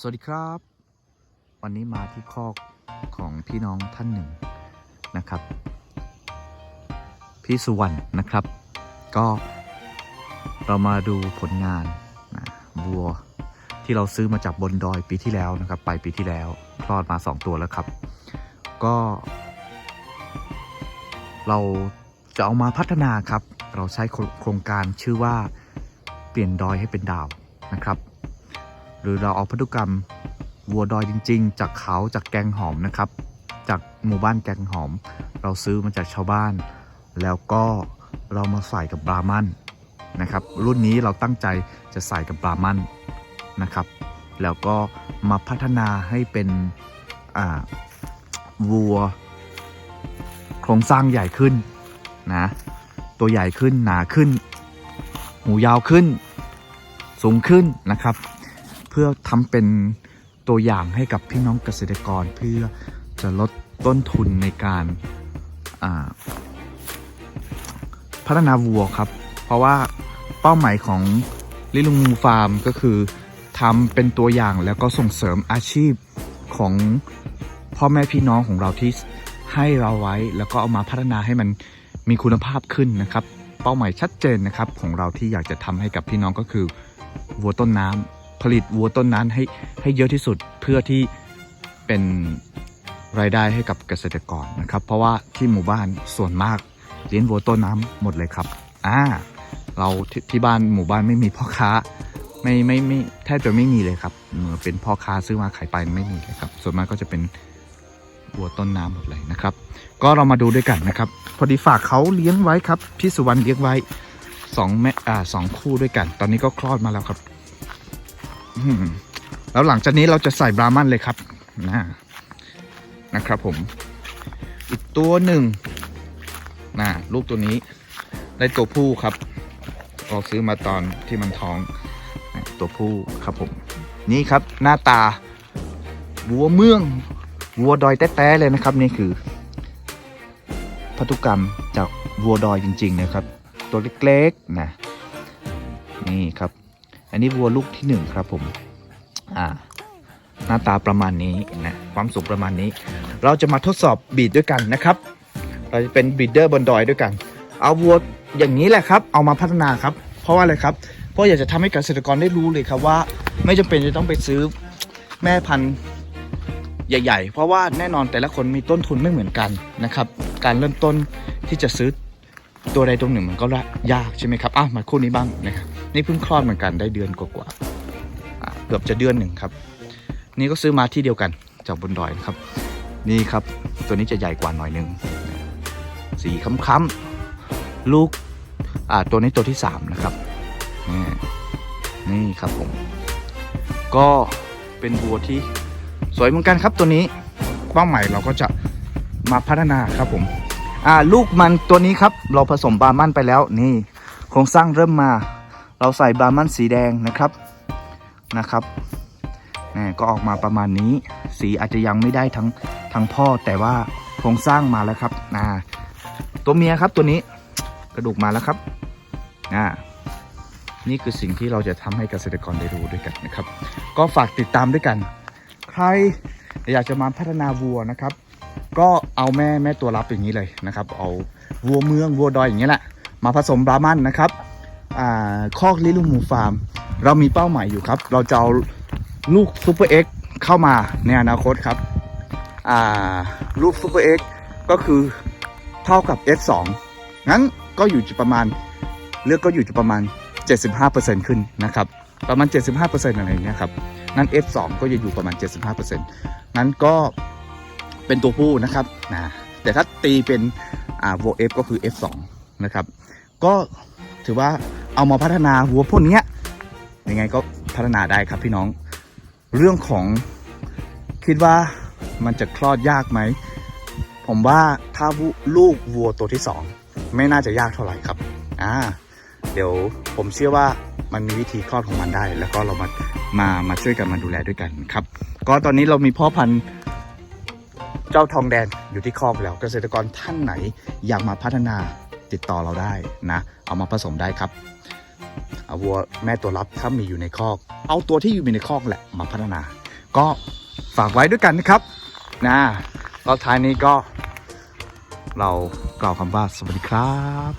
สวัสดีครับ วันนี้มาที่คอกของพี่น้องท่านหนึ่งนะครับ พี่สุวรรณนะครับ ก็เรามาดูผลงานนะวัวที่เราซื้อมาจากบนดอยปีที่แล้วนะครับ ไปปีที่แล้วคลอดมา 2 ตัวแล้วครับ ก็ เราจะเอามาพัฒนาครับ เราใช้โครงการชื่อว่าเปลี่ยนดอยให้เป็นดาวนะครับ หรือเราเอาพันธุกรรมวัวดอยจริง ๆ จากเขาจากแกงหอมนะครับ จากหมู่บ้านแกงหอม เราซื้อมาจากชาวบ้าน แล้วก็เรามาใส่กับบรามันนะครับ รุ่นนี้เราตั้งใจจะใส่กับบรามันนะครับ แล้วก็มาพัฒนาให้เป็นวัว โครงสร้างใหญ่ขึ้นนะตัวใหญ่ขึ้นหนาขึ้น หูยาวขึ้น สูงขึ้นนะครับ พื่อทำเป็นตัวอย่างให้กับพี่น้องเกษตรกร เพื่อจะลดต้นทุนในการพัฒนาวัวครับ เพราะว่าเป้าหมายของลิลุงฟาร์มก็คือทำเป็นตัวอย่างแล้วก็ส่งเสริมอาชีพของพ่อแม่พี่น้องของเราที่ให้เราไว้ แล้วก็เอามาพัฒนาให้มันมีคุณภาพขึ้นนะครับ เป้าหมายชัดเจนนะครับของเราที่อยากจะทำให้กับพี่น้องก็คือวัวต้นน้ำ ผลิตวัวต้นน้ำให้ให้เยอะที่สุดเพื่อที่เป็นรายได้ให้กับเกษตรกรนะครับ เพราะว่าที่หมู่บ้านส่วนมากเลี้ยงวัวต้นน้ำหมดเลยครับอ่าเราทที่บ้านหมู่บ้านไม่มีพ่อค้าไม่ไม่ไม่แทบจะไม่มีเลยครับเออเป็นพ่อค้าซื้อมาขายไปไม่มีเลยครับ ส่วนมากก็จะเป็นวัวต้นน้ำหมดเลยนะครับ ก็เรามาดูด้วยกันนะครับ พอดีฝากเขาเลี้ยงไว้ครับพี่สุวรรณเลี้ยงไว้สองแม่อ่าสองคู่ด้วยกัน ตอนนี้ก็คลอดมาแล้วครับ แล้วหลังจากนี้เราจะใส่บรามันเลยครับนะนะครับผม อีกตัวหนึ่งนะลูกตัวนี้ได้ตัวผู้ครับเราซื้อมาตอนที่มันท้อง ตัวผู้ครับผม นี่ครับหน้าตา วัวเมือง วัวดอยแต้ๆเลยนะครับ นี่คือพันธุกรรมจากวัวดอยจริง ๆ นะครับ ตัวเล็กๆนะนี่ครับ อันนี้วัวลูกที่หนึ่งครับผมอ่าหน้าตาประมาณนี้นะความสูงประมาณนี้ เราจะมาทดสอบบีดด้วยกันนะครับ เราจะเป็นบีดเดอร์บนดอยด้วยกัน เอาวัวอย่างนี้แหละครับ เอามาพัฒนาครับ เพราะว่าอะไรครับ เพราะอยากจะทำให้เกษตรกรได้รู้เลยครับว่า ไม่จำเป็นจะต้องไปซื้อแม่พันธุ์ใหญ่ ๆ เพราะว่าแน่นอนแต่ละคนมีต้นทุนไม่เหมือนกันนะครับ การเริ่มต้นที่จะซื้อตัวใดตัวหนึ่งมันก็ยากใช่ไหมครับอ้าวมาคู่นี้บ้างนะครับ นี่เพิ่งคลอดเหมือนกันได้เดือนกว่าๆเกือบจะเดือนหนึ่งครับ นี่ก็ซื้อมาที่เดียวกันจากบนดอยนะครับ นี่ครับตัวนี้จะใหญ่กว่าหน่อยนึง สีค้ำๆลูกอ่าตัวนี้ตัวที่สามนะครับ นี่นี่ครับผม ก็เป็นวัวที่สวยเหมือนกันครับตัวนี้เป้าหมายเราก็จะมาพัฒนาครับผมอ่าลูกมันตัวนี้ครับ เราผสมบามันไปแล้วนี่โครงสร้างเริ่มมา เราใส่บาร์มันสีแดงนะครับนะครับนี่ก็ออกมาประมาณนี้ สีอาจจะยังไม่ได้ทั้งทั้งพ่อแต่ว่าโครงสร้างมาแล้วครับอ่าตัวเมียครับตัวนี้กระดูกมาแล้วครับอ่านี่คือสิ่งที่เราจะทำให้เกษตรกรได้รู้ด้วยกันนะครับ ก็ฝากติดตามด้วยกัน ใครอยากจะมาพัฒนาวัวนะครับ ก็เอาแม่แม่ตัวรับอย่างนี้เลยนะครับ เอาวัวเมืองวัวดอยอย่างนี้แหละมาผสมบรามันนะครับ อ่าคอกลิลุมูฟาร์ม เรามีเป้าหมายอยู่ครับ เราจะเอาลูกซูเปอร์เอ็กเข้ามาในอนาคตครับอ่าลูกซูเปอร์เอ็กก็คือเท่ากับ S2 งั้นก็อยู่ที่ประมาณเลือกก็อยู่ที่ประมาณ 75%ขึ้นนะครับประมาณ 75%อะไรอย่างเงี้ยครับนั้น F2 ก็จะอยู่ประมาณ 75%นั้นก็เป็นตัวผู้นะครับนะแต่ถ้าตีเป็นอ่า v o F ก็คือ F2 นะครับ ก็ถือว่า เอามาพัฒนาวัวพวกเนี้ยยังไงก็พัฒนาได้ครับพี่น้อง เรื่องของคิดว่ามันจะคลอดยากไหม ผมว่าถ้าลูกวัวตัวที่สองไม่น่าจะยากเท่าไหร่ครับอ่าเดี๋ยวผมเชื่อว่ามันมีวิธีคลอดของมันได้ แล้วก็เรามามามาช่วยกันมาดูแลด้วยกันครับ ก็ตอนนี้เรามีพ่อพันธุ์เจ้าทองแดงอยู่ที่คอกแล้วเกษตรกรท่านไหนอยากมาพัฒนา ติดต่อเราได้นะ เอามาผสมได้ครับเอาวัวแม่ตัวรับถ้ามีอยู่ในคอก เอาตัวที่อยู่ในคอกแหละมาพัฒนา ก็ฝากไว้ด้วยกันนะครับนะแล้วท้ายนี้ก็ เรากล่าวคำว่าสวัสดีครับ